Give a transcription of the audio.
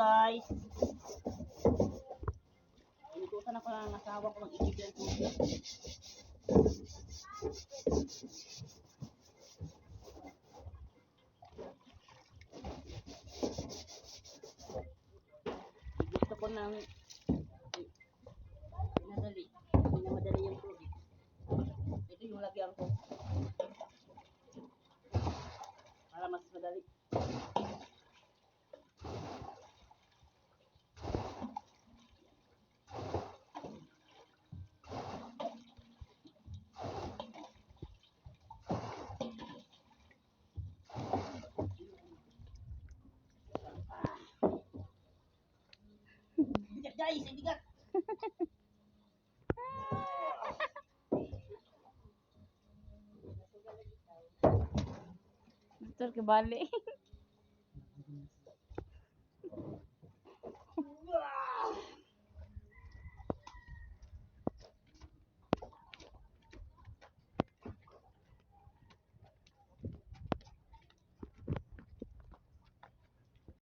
Guys. Inutusan ako ng asawa ko ng tubig. Gusto ko ng pinadali. Pinamadali yung tubig. Ito yung lagyan ko. Guys, ang bigat. Betul kebalik.